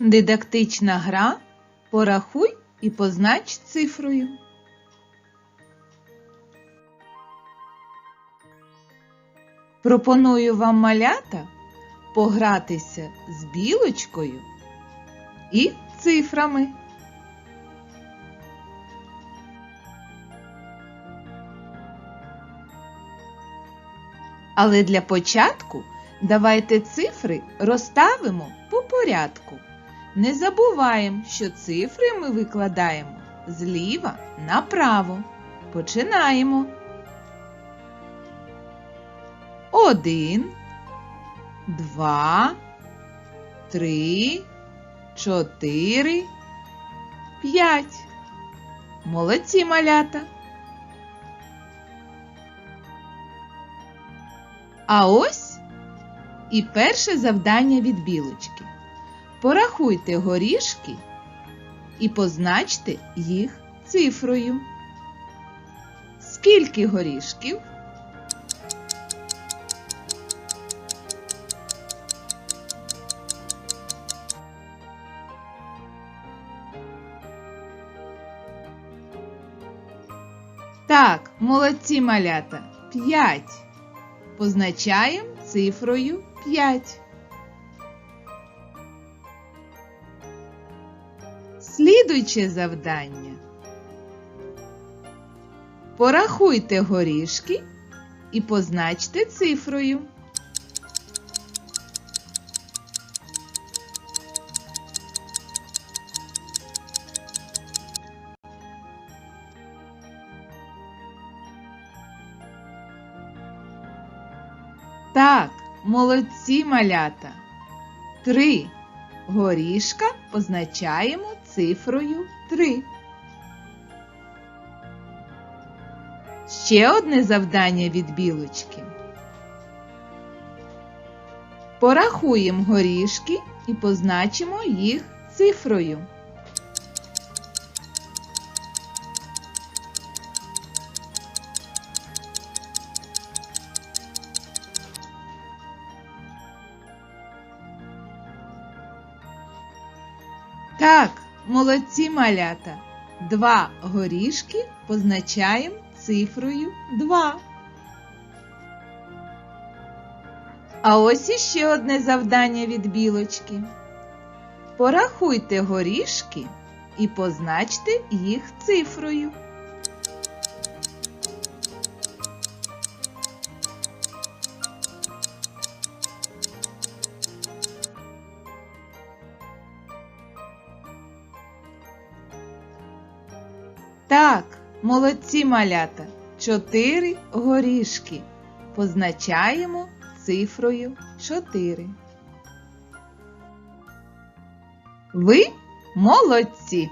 Дидактична гра Порахуй і познач цифрою. Пропоную вам малята погратися з білочкою і цифрами. Але для початку давайте цифри розставимо по порядку. Не забуваємо, що цифри ми викладаємо зліва направо. Починаємо. Один, два, три, чотири, п'ять. Молодці малята. А ось і перше завдання від білочки. Порахуйте горішки і позначте їх цифрою. Скільки горішків? Так, молодці малята. П'ять. Позначаємо цифрою 5. Слідуюче завдання. Порахуйте горішки і позначте цифрою. Так, молодці малята. Три горішка позначаємо цифрою 3. Ще одне завдання від білочки. Порахуємо горішки і позначимо їх цифрою. Так, молодці малята. Два горішки позначаємо цифрою 2. А ось іще одне завдання від білочки. Порахуйте горішки і позначте їх цифрою. Так, молодці малята. Чотири горішки. Позначаємо цифрою 4. Ви молодці!